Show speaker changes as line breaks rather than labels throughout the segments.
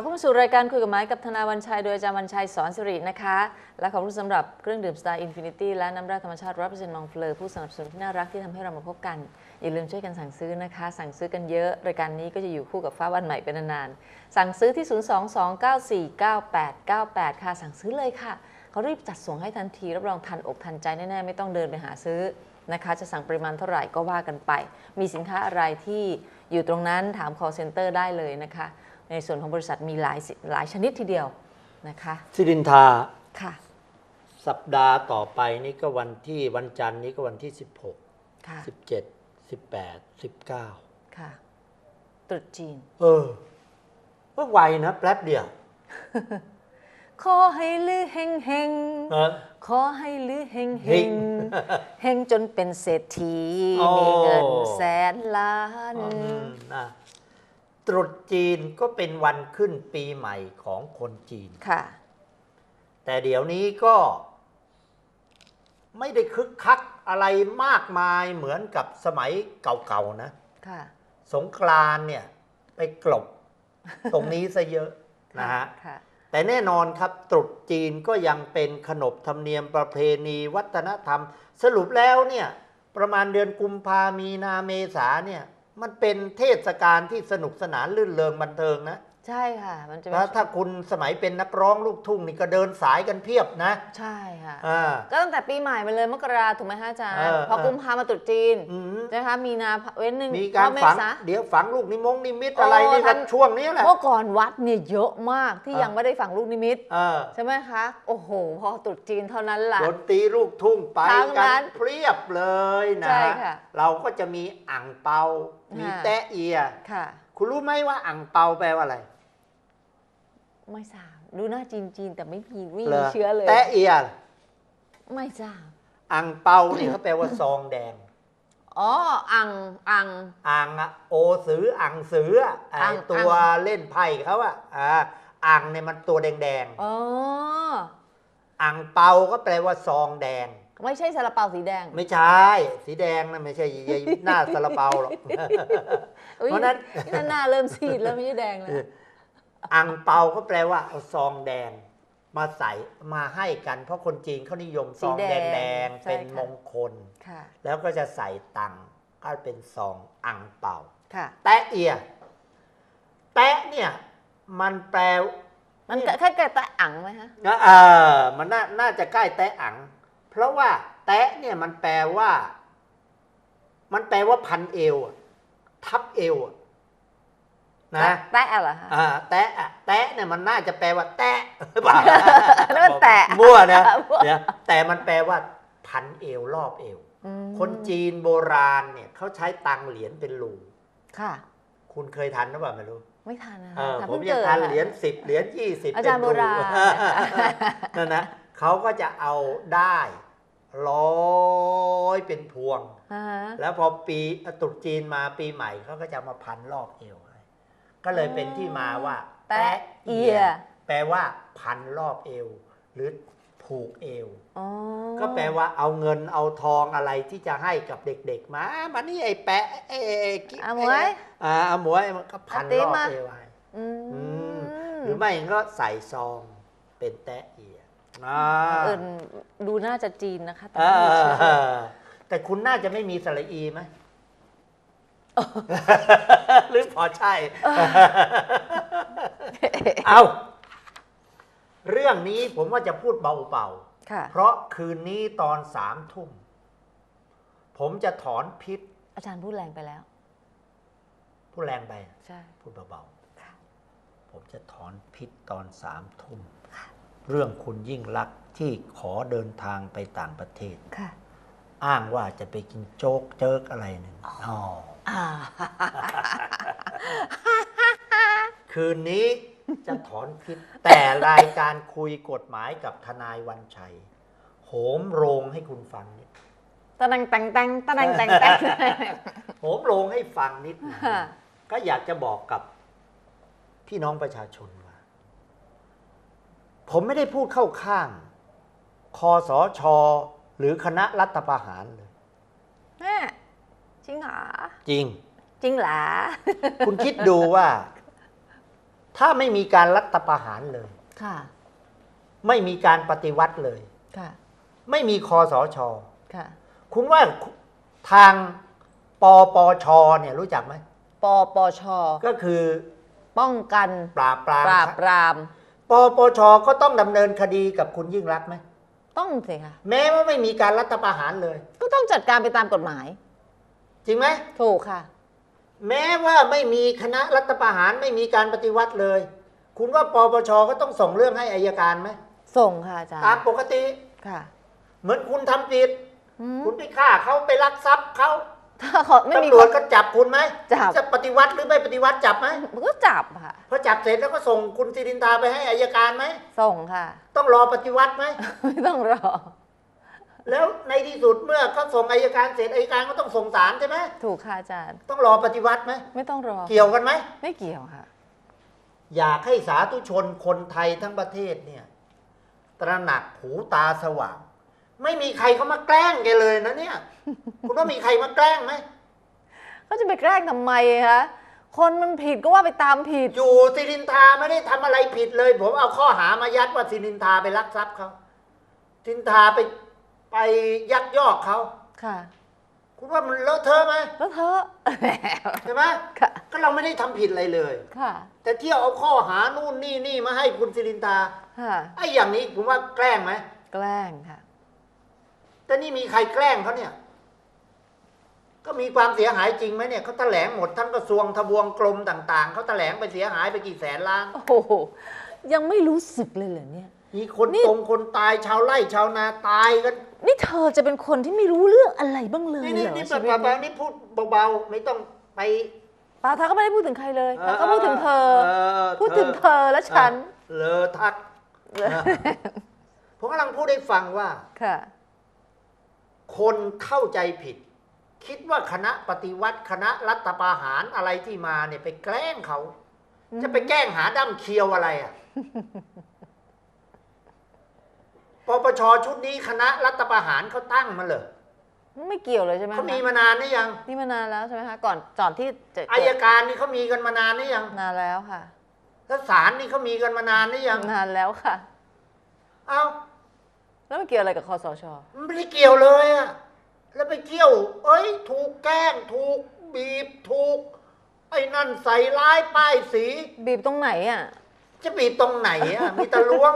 ลับเข้ามาสู่รายการคุยกับไม้กับธนาวันชัย โดยอาจารย์วันชัยสอนสิรินะคะ และขอบคุณสำหรับเครื่องดื่ม Star Infinity และน้ำแร่ธรรมชาติ100%มองเฟลอผู้สนับสนุนที่น่ารักที่ทำให้เรามาพบกัน อย่าลืมช่วยกันสั่งซื้อนะคะ สั่งซื้อกันเยอะ รายการนี้ก็จะอยู่คู่กับฟ้าวันใหม่เป็นนานๆสั่งซื้อที่ 022949898 ค่ะสั่งซื้อเลยค่ะเขารีบจัดส่งให้ทันทีรับรองทันอกทันใจแน่ๆไม่ต้องเดินไปหาซื้อนะคะจะสั่งปริมาณเท่าไหร่ก็ว่ากันไป มีสินค้าอะไรที่อยู่ตรงนั้นถาม call center ได้เลยนะคะ ในส่วนของบริษัทมีหลายสิหลายชนิดทีเดียวนะคะ
สิรินทา
ค่ะ
สัปดาห์ต่อไปนี่ก็วันที่วันจันทร์นี้ก็วันที่16
ค่ะ
17 18 19
ค่ะตรุษจีน
เออก็ไวนะแป๊บเดียว
ขอให้ลือเฮงเฮง
เออ
ขอให้ลือเฮงเฮ
เฮ
ง
ง
เฮงจนเป็นเศรษฐี
โอ้
มีเงินแสนล้าน
อืมนะ ตรุษจีนก็เป็นวันขึ้นปีใหม่ของคนจีน
ค่ะ
แต่เดี๋ยวนี้ก็ ไม่ได้คึกคักอะไรมากมายเหมือนกับสมัยเก่าๆนะ
ค่ะ
สงกรานต์เนี่ย ไปกลบตรงนี้ซะเยอะนะฮะ
ค่ะ
แต่แน่นอนครับตรุษจีนก็ยังเป็นขนบธรรมเนียมประเพณีวัฒนธรรม สรุปแล้วเนี่ย ประมาณเดือนกุมภามีนาเมษาเนี่ย มันเป็นเทศกาลที่สนุกสนานลื่นเริงบันเทิงนะ
ใช่ค่ะ มันจะ
แล้วถ้าคุณสมัยเป็นนักร้องลูกทุ่งนี่ก็เดินสายกันเพียบนะ
ใช่ค่ะ
อ่า
ก็ตั้งแต่ปีใหม่มาเลยมกราถูกไหมฮะอาจารย์
เออ
พอกุมภามาตรุษจีน
อืม
นะคะมีนาเว้นหนึ่ง
มีการ
เม
ฝัง
ษา
เดี๋ยวฝังลูกนิมงนิมิตอะไร
โอ้
นี่
ท่า
กันนช่วงนี้แหละ
เมื่อก่อนวัดเนี่ยเยอะมากที่
เออ
ยังไม่ได้ฝังลูกนิมิต
เออ
ใช่ไหมคะ โอ้โห พอตรุษจีนเท่านั้นล่ะ
ดนตรีลูกทุ่งไป
ทั้ง
กั
นั้น
นเพียบเลยนะ
ใช่ค่ะ
เราก็จะมีอ่างเปา มี
ค่ะ
แตะเอีย
ค่ะ
คุณรู้ไหมว่าอ่างเปาแปลว่าอะไร
ไม่ทราบดูหน้าจีนจีนๆแต่ไม่มีไม่
หร
มีเชื้อเลย
แตะเอีย
ไม่ทราบ
อ่างเปาเนี่ยเขาแปลว่าซองแดง
อ๋ออังอัง
อ่างอะโอสืออ่างสืออะไอ
อ่าง
ตัว
อ่าง
เล่นไพ่เขาอะอ่าอ่างเนี่ยมันตัวแดง
อ๋อ
ๆอ่างเปาก็แปลว่าซองแดง
ไม่ใช่ซาลาเปาสีแดง
ไม่ใช่ สีแดงนะไม่ใช่ยายหน้าซาลาเปาหรอก
อุ๊ย
เพราะฉะนั้น
นั่นหน้าเริ่มซีดแล้วไม่ใช่แดงแล้ว
อ่างเปาก็แปลว่าเอาซองแดงมาใส่มาให้กัน เพราะคนจีนเขานิยมซอง
สี
แด
แด
ง
ง
ๆ
ใช่
เป็น
ค่ะ
มงคล
ค่ะ
แล้วก็จะใส่ตังค์ก็เป็นซองอ่างเปา
ค่ะ
แตะเอีย แตะเนี่ย มันแปล
มันแค่แก่แต่อังไหมฮะ
นะเออมันน่าน่าจะใกล้แตะอัง เพราะว่า แตะเนี่ยมันแปลว่า มันแปลว่าพันเอวอะทับเอวอะนะ
แตะเหรอฮะ
อ่าแตะอะแตะเนี่ยมันน่าจะแปลว่า แตะเปล่า
นั่นมันแตะ
มั่วนะ
มั่ว
เนี่ยแต่มันแปลว่า พันเอวรอบเอว
อืม
คนจีนโบราณเนี่ยเขาใช้ตังเหรียญเป็นรู
ค่ะ
คุณเคยทันหรือเปล่าไม่รู้
ไม่ทันนะ
เออ
ทัน
ผม
เพิ่ง
ยัง
เกิด
ทัน
อะ
เหรียญสิบเหรียญยี่สิบ
อาจารย์โบราณ
นั่นนะ เขาก็จะเอาได้ร้อยเป็นพวง
อ่าฮะ
แล้วพอปีตรุษจีนมาปีใหม่เขาก็จะมาพันรอบเอวให้ก็เลยเป็นที่มาว่า
แตะเอีย
แปลว่า พันรอบเอว หรือผูกเอว
อ๋อ
ก็แปลว่าเอาเงินเอาทองอะไรที่จะให้กับเด็กๆ มา มานี่ไอ้แปะไอ้ไอ้กิ๊
อาหมวย
อ่าเอาหมวยมันก็พัน
อาติ
รอบ
มา
เอวให้
อื
อื
ม
หรือไม่ก็ใส่ซองเป็นแตะเอีย อ่า
เอิญดูน่าจะจีนนะคะ แต่
เอ
ไม่มีเชื้อ
อแต่คุณน่าจะไม่มีสระอีไหม หรือพอใช่ เอา เรื่องนี้ผมว่าจะพูดเบา
ค่ะ
ๆ เพราะคืนนี้ตอนสามทุ่ม ผมจะถอนพิษ
อาจารย์พูดแรงไปแล้ว
พูดแรงไป
ใช่
พูดเบา
ค่ะ
ๆ ผมจะถอนพิษตอนสามทุ่ม เรื่องคุณยิ่งรักษณ์ที่ขอเดินทางไปต่างประเทศ
ค่ะ
อ้างว่าจะไปกินโจ๊กเจิกอะไรหนึ่งอ๋อ
อ่า
คืนนี้จะถอนพิษ แต่รายการคุยกฎหมายกับทนายวันชัย โหมโรงให้คุณฟังนิด
ตะนังตังตังตะนังตังตัง
โหมโรงให้ฟังนิดหนึ่ง
ค่ะ
ก็อยากจะบอกกับพี่น้องประชาชนว่า ผมไม่ได้พูดเข้าข้างคอสชหรือคณะรัฐประหารเลย
แม่จริงเหรอ
จริง
จริงเหรอ
คุณคิดดูว่าทถ้าไม่มีการรัฐประหารเลย
ค่ะ
ไม่มีการปฏิวัติเลย
ค่ะ
ไม่มีคอสช
ค่ะ
คุณว่าทางปปชเนี่ยรู้จักไหม
ปปช
ก็คือ
ป้องกัน
ปราบปราม
ปราบปราม
ปปชก็ต้องดำเนินคดีกับคุณยิ่งรักษณ์ไหม
ต้องสิค่ะ
แม้ว่าไม่มีการรัฐประหารเลย
ก็ต้องจัดการไปตามกฎหมาย
จริงไหม
ถูกค่ะ
แม้ว่าไม่มีคณะรัฐประหารไม่มีการปฏิวัติเลย คุณว่าปปชก็ต้องส่งเรื่องให้อายการไหม
ส่งค่ะอาจารย์
ตามปกติ
ค่ะ
เหมือนคุณทำผิด
อืม
คุณไปฆ่าเขาไปลักทรัพย์เขา
ถ้าเขาไม่มี
ตำรวจก็จับคุณไหม
จับ
จะปฏิวัติหรือไม่ปฏิวัติจับไหม
มันก็จับค่ะ
พอจับเสร็จแล้วก็ส่งคุณสิรินทาไปให้อายการไหม
ส่งค่ะ
ต้องรอปฏิวัติไหม
ไม่ต้องรอ
แล้วในที่สุดเมื่อเขาส่งอายการเสร็จอายการก็ต้องส่งศาลใช่ไหม
ถูกค่ะอาจารย์
ต้องรอปฏิวัติไหม
ไม่ต้องรอ
เกี่ยวกันไหม
ไม่เกี่ยวค่ะ
อยากให้สาธุชนคนไทยทั้งประเทศเนี่ย ตระหนักหูตาสว่าง ไม่มีใครเขามาแกล้งแกเลยนะเนี่ย คุณว่ามีใครมาแกล้งไหม
ก็จะไปแกล้งทำไมคะคนมันผิดก็ว่าไปตามผิด
อยู่สิรินทาไม่ได้ทำอะไรผิดเลย ผมเอาข้อหามายัดว่าสิรินทาไปลักทรัพย์เขาสิรินทาไปไปยักยอกเขา
ค่ะ
คุณว่ามันเลอะเทอะไหม
แล้วเธอะ
ใช่ไหม
ค่ะ
ก็เราไม่ได้ทำผิดอะไรเลย
ค่ะ
แต่เที่ยวเอาข้อหานู่นนี่นี่มาให้คุณสิรินทา
ค่ะ
ไอ้อย่างนี้ผมว่าแกล้งไหม
แกล้งค่ะ
แต่นี่มีใครแกล้งเขาเนี่ย ก็มีความเสียหายจริงไหมเนี่ยเขาแถลงหมดทั้งกระทรวงทบวงกรมต่าง ๆเขาแถลงไปเสียหายไปกี่แสนล้าน
โอ้โห ยังไม่รู้สึกเลยเหรอเนี่ย
มีคน
นี่
ตรงคนตายชาวไร่ชาวนาตายกัน
นี่เธอจะเป็นคนที่ไม่รู้เรื่องอะไรบ้างเลย
นี่
เห
นี่
รอ
นี่
ชีวิต
เบา
นี้
ๆนี่พูดเบาๆไม่ต้องไป
เปล่าเธอก็ไม่ได้พูดถึงใครเลยเธอก็พูดถึงเธอ
อ
พูดถึงเธอและฉัน
เลอทักผมกำลังพูดให้ฟังว่า
ค่ะ
คนเข้าใจผิด คิดว่าคณะปฏิวัติคณะรัฐประหารอะไรที่มาเนี่ยไปแกล้งเขา จะไปแกล้งหาด้ามเคียวอะไรอะปปชชุดนี้คณะรัฐประหารเขาตั้งมาเลย
ไม่เกี่ยวเลยใช่ไหม
เขามี
คะ
มานานหรือยัง
นี่มานานแล้วใช่ไหมคะก่อนก่อนที่จะ
อายการนี่เขามีกันมานานหรือยัง
นานแล้วค่ะ
แล้วศาลนี่เขามีกันมานานหรือยัง
นานแล้วค่ะ
เอ้า
แล้วมันเกี่ยวอะไรกับคอสช
มันไม่ได้เกี่ยวเลยอะแล้วไปเกี่ยว เอ้ย ถูกแกล้ง ถูกบีบ ถูก ไอ้นั่นใส่ร้ายป้ายสี
บีบตรงไหนอะ
จะบีบตรงไหนอะมีแต่ล้วง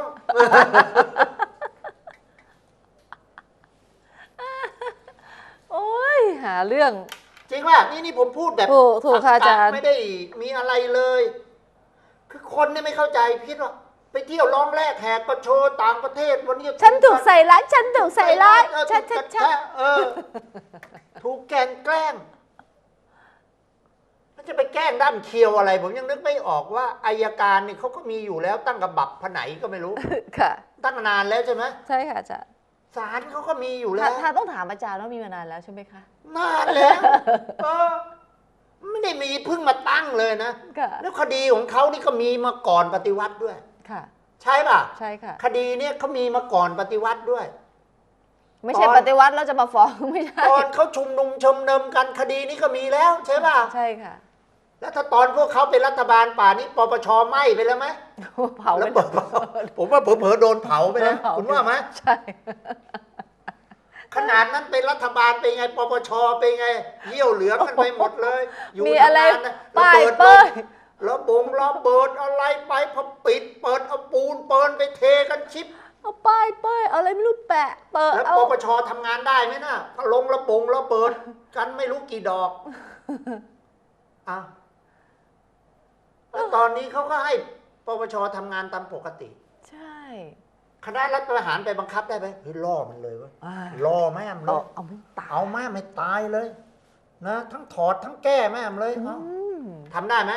โอ้ยหาเรื่อง
จริงป่ะนี่นี่ผมพูดแบบ
ถูกถูกค่ะอาจารย์
ไม่ได้มีอะไรเลย คือคนเนี่ยไม่เข้าใจคิดว่า ไปเที่ยวร้องแรกแหกประโชว์ต่างประเทศวันนี้
ฉันถูกใส่ร้ายฉันถูกใส่ร้าย
เออ
ฉัน
ถู
ฉั
ก
น
กระ
ฉัน
แทะเออ ถูกแกล้งแกล้งมันจะไปแกล้งด้านเคียวอะไร ผมยังนึกไม่ออกว่าอายการนี่เขาก็มีอยู่แล้วตั้งกระบับผไหนก็ไม่รู้
ค่ะ
ตั้งนานแล้วใช่ไหม
ใช่ค่ะอาจารย์
ศาลเขาก็มีอยู่แล้
ถ้าวถ้าต้องถามอาจารย์ว่ามีมานานแล้วใช่ไหมคะ
นานแล้วเออไม่ได้มีเพิ่งมาตั้งเลยนะ
ค่ะ
แล้วคดีของเขานี่ก็มีมาก่อนปฏิวัติด้วย
ค่ะ
ใช่ป่ะ
ใช่ค่ะ
คดีเนี่ยเขามีมาก่อนปฏิวัติด้วย
ไม่ใช่
ตอน
ปฏิวัติแล้วจะมาฟ้องไม่ใช่
ตอนเขาชุมนุมชมนุมกันคดีนี้ก็มีแล้ว ใช่ป่ะ
ใช่ค่ะ
แล้วถ้าตอนพวกเขาเป็นรัฐบาลป่านี้ปปชไหม้ไปแล้วไหม
เผา
แล้ว
ไป
เผลอผมว่าเผลอๆโดนเผาไปแล้ว
โดนเผา
คุณว่าไหม
ใช่
ขนาดนั้นเป็นรัฐบาลเป็นไงปปชเป็นไงเยี่ยวเหลืองกันไปหมดเลย อยู่
มีอะไร
นานๆนะ
ป้าย
ระ
เป้
บิ
ย
ดลง ระบงระเบิดอะไรไปพอปิด เปิดเอาปูนเปินไปเทกันชิป
เอาป้ายเป้ยเอาอะไรไม่รู้แปะ เปิด
แล้ว
เอา
ปปชทำงานได้ไหมนะถ้าลงระบงระเบิดกันไม่รู้กี่ดอกอ้าวแล้วตอนนี้เขาก็ให้ปปชทำงานตามปกติ
ใช่
คณะรัฐประหารไปบังคับได้ไหมเฮ้ยล่อมันเลยเวะ
อ่า
ล่อแม่มเล
เอา
ย
เอาไม่ตาย
เอาแม่ไม่ตายเลย นะ ทั้งถอดทั้งแก้แม่มเลยเอา
อืม
ทำได้ไหม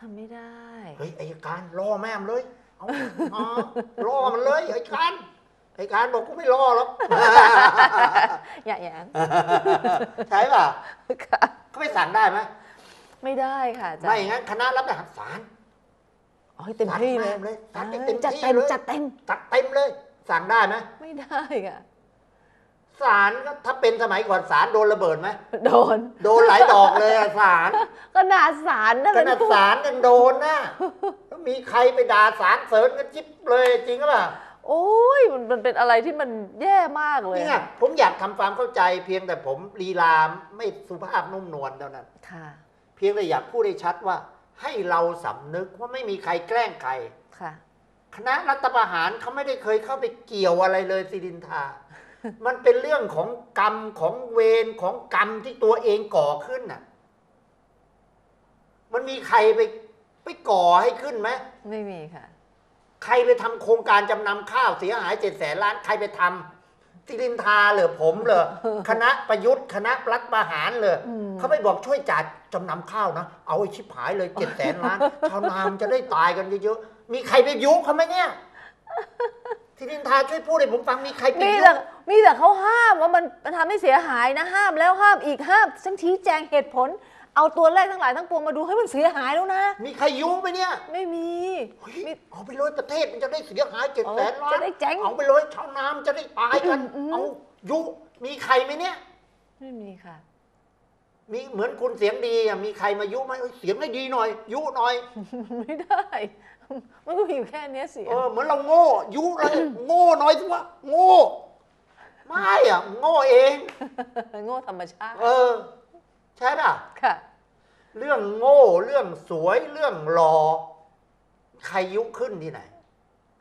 ทำไม่ได้
เฮ้ยอายการล่อแม่มเลยเอาเอาล่อมันเลยอายการอายการบอกกูไม่ล่อหรอก
อย่าอย่า
ใช่ป่ะ
ค่ะ
เขาไปสั่งได้ไหม
ไม่ได้ค่ะอาจารย์
ไม่อย่างนั้นคณะรับประหารศาล
เอาให้เต็มที่เลย
จัดแม่งเลยจัดให้เต็ม
จัด
ที่
เต็ม
เลย
จัดเต็ม
จัดเต็มเลย สั่งได้ไหม
ไม่ได้ค่ะ
ศาลก็ถ้าเป็นสมัยก่อนศาลโดนระเบิดไหม
โดน
โดนหลายดอกเลยอะศาล
ขนาดสารนะ
ขนาดศาลยังโดนนะแล้วมีใครไปด่าศาลเสริญกันจิ๊บเลยจริงหรือเปล่า
โอ้ยมันมันเป็นอะไรที่มันแย่มากเลย
นี่ไงผมอยากทำความเข้าใจเพียงแต่ผมลีลาไม่สุภาพนุ่มนวลเท่านั้น
ค่ะ
เพียงแต่อยากพูดให้ชัดว่า ให้เราสำนึกว่าไม่มีใครแกล้งใคร
ค่ะ
คณะรัฐประหารเขาไม่ได้เคยเข้าไปเกี่ยวอะไรเลยสิรินทา มันเป็นเรื่องของกรรมของเวรของกรรมที่ตัวเองก่อขึ้นน่ะ มันมีใครไปไปก่อให้ขึ้นไหม
ไม่มีค่ะ
ใครไปทำโครงการจำนำข้าวเสียหายเจ็ดแสนล้าน ใครไปทำสิรินทาเหรอผมเหรอคณะประยุทธ์คณะรัฐประหารเลย
อืม
เขาไปบอกช่วยจัดจำนำข้าวนะ เอาไอ้ชิบหายเลยเจ็ดแสนล้านชาวนามนจะได้ตายกันเยอะๆมีใครไปยุเขาไหมเนี่ย สิรินทาช่วยพูดให้ผมฟังมีใครไป
มี
ยุ
แต่มีแต่เขาห้ามว่ามันมันทำให้เสียหายนะห้ามแล้วห้ามอีกห้ามฉันชี้แจงเหตุผล เอาตัวเลขทั้งหลายทั้งปวงมาดูให้มันเสียหายแล้วนะ
มีใครยุไหมเนี่ย
ไม่มี
เฮ้ย
มี
เอาไปเลยประเทศมันจะได้เสียหายเจ็ดแสนล้าน
จะได้เจ๊ง
เอาไปเลยชาวนามนจะได้ตายกัน
อืม
เอายุมีใครไหมเนี่ย
ไม่มีค่ะ
มีเหมือนคุณเสียงดีอะมีใครมายุไหมเอ้ยเสียงให้ดีหน่อย ยุหน่อย
ไม่ได้ มันก็มีอยู่แค่เนี้ยเสียง
เออเหมือนเราโง่ยุเลยโง่หน่อยสิวะโง่ไม่อะโง่เอง
โง่ธรรมชาติ
เออ ใช่ป่ะ
ค่ะ
เรื่องโง่เรื่องสวยเรื่องหล่อใครยุขึ้นที่ไหน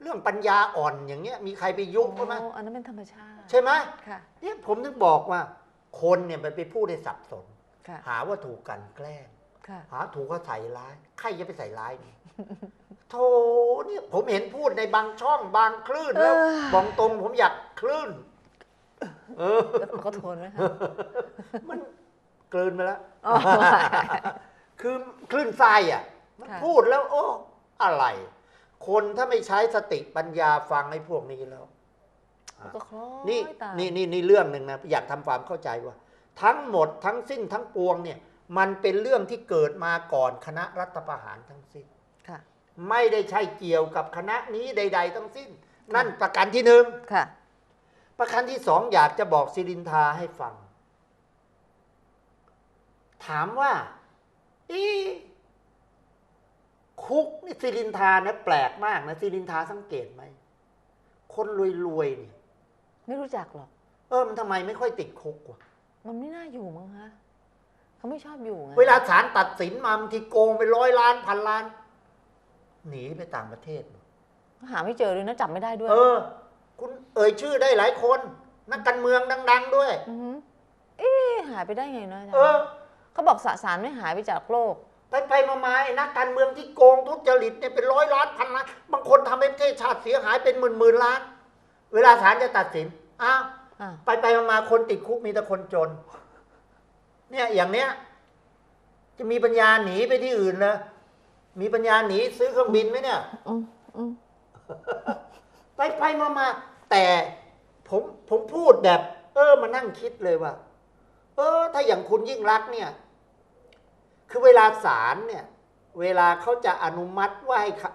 เรื่องปัญญาอ่อนอย่างเงี้ย มีใครไปยุเขาไหม
โอ้อันนั้นเป็นธรรมชาติ
ใช่ไหม
ค่ะ
เนี่ยผมถึงบอกว่า คนเนี่ยมันไปพูดให้สับสน
ค่ะ
หาว่าถูกกลันแกล้ง
ค่ะ
หาถูกเขาใส่ร้าย ใครจะไปใส่ร้ายนี่ โธ่เนี่ยผมเห็นพูดในบางช่องบางคลื่นแล้ว
เออ
บอกตรงผมอยากคลื่น เออ
เขาทนไหมคะ
มันกลืนไปแล้ว
อ๋อ
คือคลื่นทรายอะมัน
ค่ะ
พูดแล้ว โอ้อะไร คนถ้าไม่ใช้สติปัญญาฟังไอ้พวกนี้แล้ว
ก็คล้อย
นี่
ตาม
นี่นี่นี่เรื่องหนึ่งนะ อยากทำความเข้าใจว่า ทั้งหมดทั้งสิ้นทั้งปวงเนี่ย มันเป็นเรื่องที่เกิดมาก่อนคณะรัฐประหารทั้งสิ้น
ค่ะ
ไม่ได้ใช่เกี่ยวกับคณะนี้ใด ๆ ทั้งสิ้น นั่นประการที่หนึ่ง
ค่ะ
ประการที่สองอยากจะบอกสิรินทาให้ฟัง ถามว่าอีคุกนี่สิรินทานะแปลกมากนะสิรินทาสังเกตไหม คนรวยๆเนี่ย
ไม่รู้จักหรอก
เออมันทำไมไม่ค่อยติดคุกวะ
มันไม่น่าอยู่มั้งคะเขาไม่ชอบอยู่ไง
เวลาศาลตัดสินมาบางทีโกงไปร้อยล้านพันล้าน หนีไปต่างประเทศ
หาไม่เจอเลยนะจับไม่ได้ด้วย
เออ คุณเอ่ยชื่อได้หลายคน นักการเมืองดัง ๆ ด้วย
อหือเอ๊ะหายไปได้ไงเนาะอาจารย์
เออ
เขาบอกสสารไม่หายไปจากโลก
ไปไปมามาไอ้นักการเมืองที่โกงทุจริตเนี่ยเป็นร้อยล้านพันล้านบางคนทำให้ประเทศชาติเสียหายเป็นหมื่นหมื่นล้าน เวลาศาลจะตัดสินอ้าว
อะ
ไปไปมามาคนติดคุกมีแต่คนจน เนี่ยอย่างเนี้ย จะมีปัญญาหนีไปที่อื่นเลย มีปัญญาหนีซื้อเครื่องบินไหมเนี่ย
อืมอืม
ไปไปมามาแต่ผมผมพูดแบบ เออมานั่งคิดเลยว่า เออ ถ้าอย่างคุณยิ่งรักษณ์เนี่ย คือเวลาศาลเนี่ย เวลาเขาจะอนุมัติว่าให้ใคร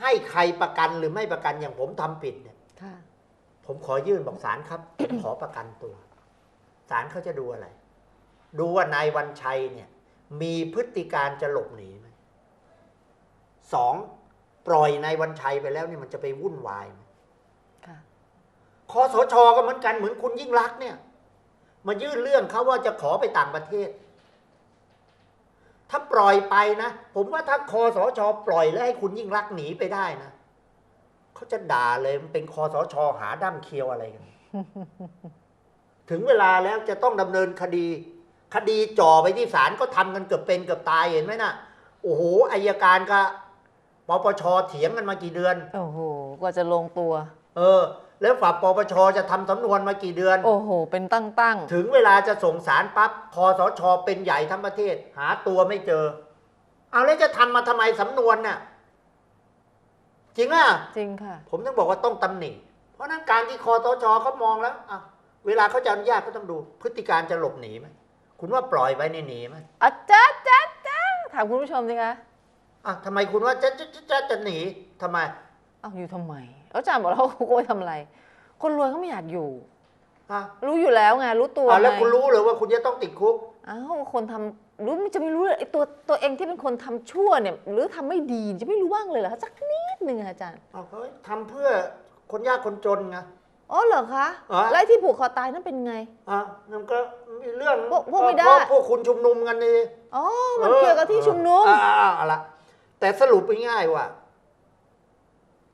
ให้ใครประกันหรือไม่ประกันอย่างผมทำผิดเนี่ย
ค่ะ
ผมขอยื่นบอกศาลครับผมขอประกันตัวศาลเขาจะดูอะไร ดูว่านายวันชัยเนี่ย มีพฤติการจะหลบหนีไหม สองปล่อยนายวันชัยไปแล้วเนี่ยมันจะไปวุ่นวายไหม
ค่ะ
คอสชก็เหมือนกันเหมือนคุณยิ่งรักษณ์เนี่ย มายื่นเรื่องเขาว่าจะขอไปต่างประเทศ ถ้าปล่อยไปนะ ผมว่าถ้าคอสชปล่อยแล้วให้คุณยิ่งรักษณ์หนีไปได้นะเขาจะด่าเลยมันเป็นคอสชหาด้ามเคียวอะไรกันถึงเวลาแล้วจะต้องดำเนินคดี คดีจ่อไปที่ศาลก็ทำกันเกือบเป็นเกือบตายเห็นไหมนะ่ะ โอ้โหอายการกับ ปปชเถียงกันมากี่เดือน
โอ้โหกว่าจะลงตัว
เออ แล้วฝ่ายปปชจะทำสำนวนมากี่เดือน
โอ้โห เป็นตั้งตั้ง
ถึงเวลาจะส่งสารปั๊บคอสชเป็นใหญ่ทั้งประเทศ หาตัวไม่เจอ เอาแล้วจะทำมาทำไมสำนวนน่ะจริงอะ
จริงค่ะ
ผมต้องบอกว่าต้องตำหนิเพราะฉะนั้นการที่คอสชเขามองแล้วอะเวลาเขาจะอนุญาตก็ต้องดู พฤติการจะหลบหนีไหมคุณว่าปล่อยไว้ในหนีไหม
อาจารย์จ้าจ้าถามคุณผู้ชมสิคะ
อะทำไมคุณว่าจะจะจะจะจะหนีทำไม
เอาอยู่ทำไมแล้วอาจารย์บอกแล้วเขาโกยทำอะไร คนรวยเขาไม่อยากอยู่
อะ
รู้อยู่แล้วไงรู้ตัว
อะแล้ว
ไง
คุณรู้เลยว่าคุณจะต้องติดคุก
อ้าวคนทำรู้มันจะไม่รู้เลยไอ้ตัวตัวเองที่เป็นคนทำชั่วเนี่ย หรือทำไม่ดีจะไม่รู้บ้างเลยเหรอคะสักนิดหนึ่งอะอาจารย์
เอาเขาทำเพื่อคนยากคนจนไง
อ๋อเหรอคะ
อะ
แล้วไอ้ที่ผูกคอตายนั่นเป็นไง
อะมันก็มีเรื่อง
พวกพวกไม่ได้
เพราะพวกคุณชุมนุมกันนี่
อ๋อมันเกี่ยวกับที่ชุมนุม
เอออ่าเอาละ แต่สรุปง่ายๆว่า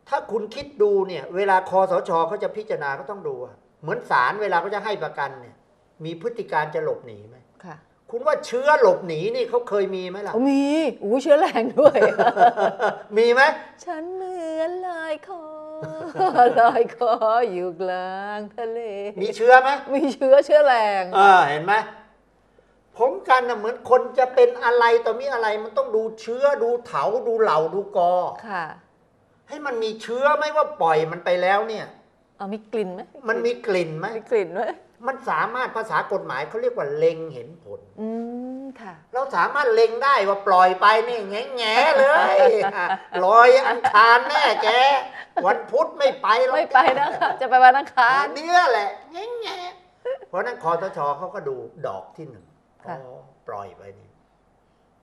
ถ้าคุณคิดดูเนี่ย เวลาคอสชเขาจะพิจารณาก็ต้องดูว่าเหมือนศาลเวลาเขาจะให้ประกันเนี่ย มีพฤติการจะหลบหนีไหม
ค่ะ
คุณว่าเชื้อหลบหนีนี่เขาเคยมีไหมล่ะ
โอ้มีอู้เชื้อแรงด้วย
มีไหม
ฉันเหมือนลอยคอลอยคออยู่กลางทะเล
มีเชื้อไหม
มีเชื้อเชื้อแรง
เออเห็นไหม ผมกันนะเหมือนคนจะเป็นอะไรต่อมีอะไรมันต้องดูเชื้อดูเถาดูเหล่าดูกอ
ค่ะ
ให้มันมีเชื้อไหมว่าปล่อยมันไปแล้วเนี่ย
เอามีกลิ่นไหม
มันมีกลิ่นไหม
มีกลิ่นไหม
มันสามารถภาษากฎหมายเขาเรียกว่าเล็งเห็นผล
อืมค่ะ
เราสามารถเล็งได้ว่าปล่อยไปนี่แง่แง่ๆเลยลอยอังคารแน่แกวันพุธไม่ไปหรอก
ไม่ไปนะคะจะไปวันอังคาร
เนี่ยแหละแง่แง่ๆเพราะฉะนั้นคอตชเขาก็ดูดอกที่หนึ่ง
ค่ะ
อ๋อปล่อยไปนี่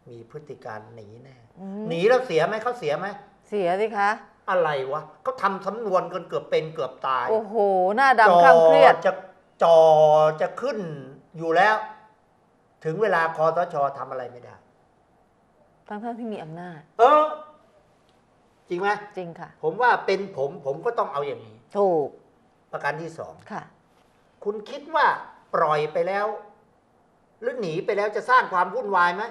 มีพฤติการหนีแน่
อืม
หนีแล้วเสียไหมเขาเสียไหม
เสียสิคะ
อะไรวะเขาทำสำนวนกันเกือบเป็นเกือบตาย
โอ้โห หน้าดำข้างเครียด
จะจอจะขึ้นอยู่แล้ว ถึงเวลาคอสชทำอะไรไม่ได้
ทั้งท่านที่มีอำนาจ
เออ จริงไหม
จริงค่ะ
ผมว่าเป็นผมผมก็ต้องเอาอย่างนี้
ถูก
ประการที่สอง
ค่ะ
คุณคิดว่าปล่อยไปแล้ว หรือหนีไปแล้วจะสร้างความวุ่นวายไหม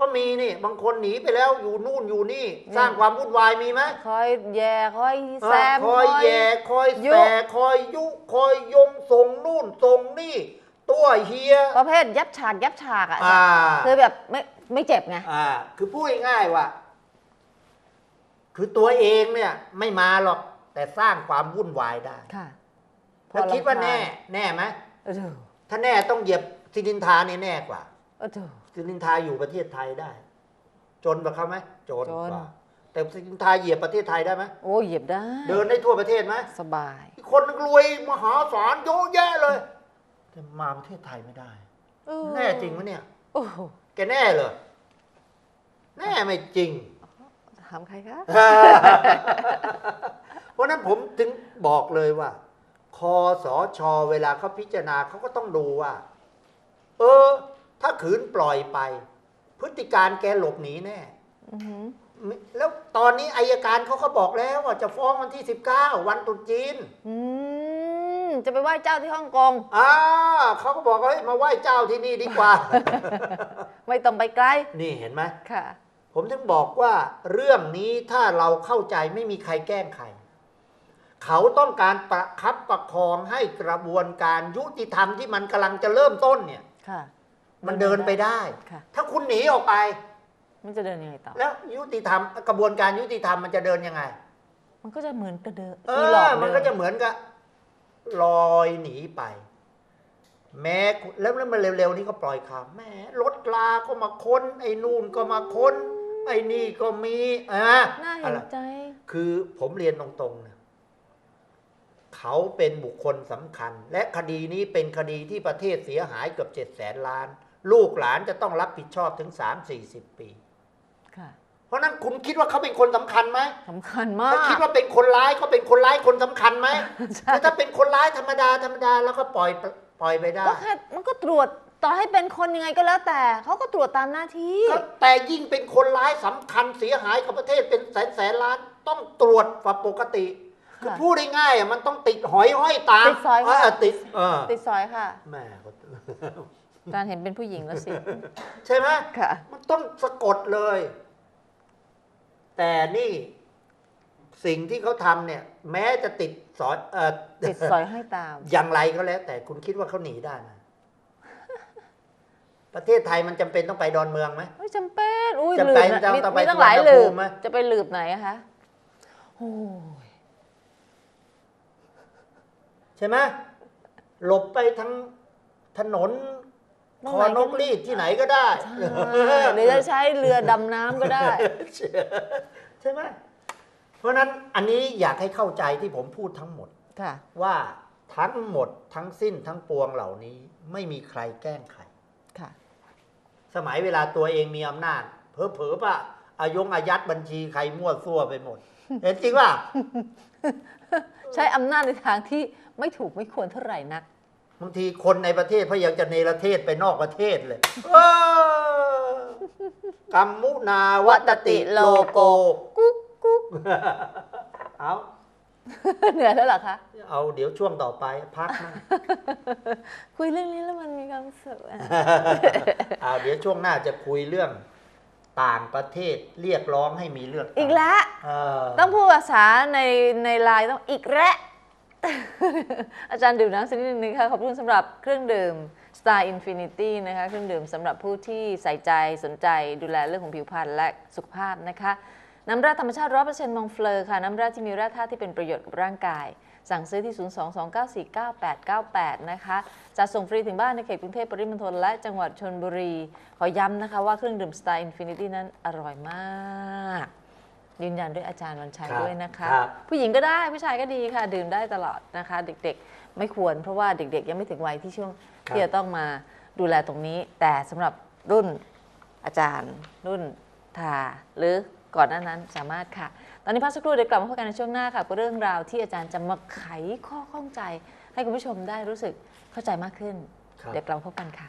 ก็มีนี่ บางคนหนีไปแล้วอยู่นู่นอยู่นี่ สร้างความวุ่นวายมีไหม
คอยแย่คอยแซม
คอยแย่คอย
ยุ
แสคอยยุคอยยงส่งนู่นส่งนี่ ตัวเฮีย
ประเภทยับฉากยับฉากอะ
อ่า
คือแบบไม่ไม่เจ็บไง
อ่า คือพูดง่ายๆว่าคือตัวเองเนี่ย ไม่มาหรอก แต่สร้างความวุ่นวายได้
ค่ะ
แล้วคิดว่าแน่
พอรำคญ
แน่ไหม
เออเถอะ
ถ้าแน่ต้องเหยียบ สินินทาเนี่ยแน่กว่า
เออเถอะ
สินินทาอยู่ประเทศไทยได้ จนกว่าเขาไหมจน
จน
กว่าแต่สินินทาเหยียบประเทศไทยได้ไหม
โอ้เหยียบได้
เดินได้ทั่วประเทศไหม
สบาย
อีกคนนึงรวยมหาศาลเยอะแยะเลยแต่มาประเทศไทยไม่ได้
เออ
แน่จริงไหมเนี่ย
โอ้โห
แกแน่เลยแน่ไม่จริง
ถามใครคะ
เพราะฉะนั้นผมถึงบอกเลยว่า คอสอชอเวลาเขาพิจารณาเขาก็ต้องดูว่า เออ ถ้าขืนปล่อยไป พฤติการแกหลบหนีแน่
อือหือ
แล้วตอนนี้อายการเขาก็บอกแล้วว่าจะฟ้องวันที่ 19 วันตรุษจีน
อืมจะไปไหว้เจ้าที่ฮ่องกง
อ่าเขาก็บอกว่าเฮ้ยมาไหว้เจ้าที่นี่ดีกว่า
ไม่ต้องไปไกล
นี่เห็นไหม
ค่ะ
ผมถึงบอกว่าเรื่องนี้ถ้าเราเข้าใจไม่มีใครแกล้งใคร เขาต้องการประคับประคองให้กระบวนการยุติธรรมที่มันกำลังจะเริ่มต้นเนี่ย
ค่ะ
มันเดินไปได้
ค่ะ
ถ้าคุณหนีออกไป
มันจะเดินยังไงต่อ
แล้วยุติธรรมกระบวนการยุติธรรมมันจะเดินยังไง
มันก็จะเหมือนกระเดิน
เอ
มีหลอ
อกมันก็
เดิ
จะเหมือนกับลอยหนีไป แม้คุณแล้วแล้วมันเร็วๆ นี้ก็ปล่อยข่าวแหม่รถลาก็มาค้น ไอ้นู่นก็มาค้น ไอ้นี่ก็มีอ่า
น่าเห็
อะ
น
ไร
ใจ
คือผมเรียนตรงๆนะ เขาเป็นบุคคลสำคัญ และคดีนี้เป็นคดีที่ประเทศเสียหายเกือบเจ็ดแสนล้าน ลูกหลานจะต้องรับผิดชอบถึงสามสี่สิบปี
ค่ะ
เพราะฉะนั้นคุณคิดว่าเขาเป็นคนสำคัญไหม
สำคัญมา
ถ้ากคิดว่าเป็นคนร้ายเขาเป็นคนร้ายคนสำคัญไหม
ใช่
คือถ้าเป็นคนร้ายธรรมดาธรรมดาแล้วก็ปล่อยปล่อยไปได้
ก็แค่มันก็ตรวจต่อให้เป็นคนยังไงก็แล้วแต่เขาก็ตรวจตามหน้าที่
ก็แต่ยิ่งเป็นคนร้ายสำคัญเสียหายกับประเทศเป็นแสนแสนล้าน ต้องตรวจกว่าปกติ คือ
ค่ะ
พูดง่ายๆอะมันต้องติดหอยห้อยตาม
ติดสอยค่ะ
เติดเออ
ติดซอยค่ะ
แม่ก็
อาจารย์เห็นเป็นผู้หญิงแล้วสิ
ใช่ไหม
ค่ะ
มันต้องสะกดเลย แต่นี่สิ่งที่เขาทำเนี่ย แม้จะติดสอยเออ
ติดซอยให้ตาม
อย่างไรก็แล้ว แต่คุณคิดว่าเขาหนีได้ไหมประเทศไทยมันจำเป็นต้องไปดอนเมืองไหม
ไม่จำเป็น อุ้ย
จำ
ลื
เป็น
บนะ
จะ
มี
ต้องไป
มีตั้งหลาย
สุวรรณ
ลื
ภู
บ
มิไหม
จะไปลืบไหนอะคะ โอ้ย
ใช่ไหมหลบไปทั้งถนน
ตร
ค
ง
อ
ไหน
น
ก็
กรีดที่ไหนก็ได้
ใช่หรือจะใช้เรือดำน้ำก็ได้
ใช่ไหมเพราะฉะนั้นอันนี้อยากให้เข้าใจที่ผมพูดทั้งหมด
ค่ะ
ว่าทั้งหมดทั้งสิ้นทั้งปวงเหล่านี้ ไม่มีใครแกล้งใคร
ค่ะ
สมัยเวลาตัวเองมีอำนาจ เผลอๆป่ะอายงอายัดบัญชีใครมั่วซั่วไปหมด เห็นจริงป่ะ
ใช้อำนาจในทางที่ ไม่ถูกไม่ควรเท่าไหร่นัก
บางทีคนในประเทศพยายามจะเนรเทศไปนอกประเทศเลยเออกรรมุนาวัตติโลโก
กุ๊กกุ๊ก
เอา
เหนื่อยแล้วเหรอคะ
เอาเดี๋ยวช่วงต่อไปพักนะ
คุยเรื่องนี้แล้วมันมีความสุขอะ
เอาเดี๋ยวช่วงหน้าจะคุยเรื่องต่างประเทศเรียกร้องให้มีเลือกตั้ง
อีกแล้ว
เออ
ต้องพูดภาษาในในไลน์ต้องอีกแล้ว อาจารย์ดื่มน้ำสักนิดนึงนะคะขอบคุณสำหรับเครื่องดื่ม Star Infinity นะคะเครื่องดื่มสำหรับผู้ที่ใส่ใจสนใจดูแลเรื่องของผิวพรรณและสุขภาพนะคะ น้ำแร่ธรรมชาติ100%มองเฟลอค่ะ น้ำแร่ที่มีแร่ธาตุที่เป็นประโยชน์กับร่างกาย สั่งซื้อที่ 022949898 นะคะจะส่งฟรีถึงบ้านในเขตกรุงเทพปริมณฑลและจังหวัดชนบุรี ขอย้ำนะคะว่าเครื่องดื่ม Star Infinity นั้นอร่อยมาก ยืนยันด้วยอาจารย์วันชัย
ครับ
ด้วยนะคะ
ครับ
ผู้หญิงก็ได้ผู้ชายก็ดีค่ะ ดื่มได้ตลอดนะคะ เด็กๆ ไม่ควรเพราะว่าเด็กๆ ยังไม่ถึงวัยที่ช่วงที่จะต้องมาดูแลตรงนี้ แต่สำหรับรุ่นอาจารย์ รุ่นทาหรือก่อนหน้านั้นสามารถค่ะ ตอนนี้พักสักครู่เดี๋ยวกลับมาพบกันในช่วงหน้าค่ะกับเรื่องราวที่อาจารย์จะมาไขข้อข้องใจ ให้คุณผู้ชมได้รู้สึกเข้าใจมากขึ้น
ครับ
เดี๋ยวกลับมาพบกันค่ะ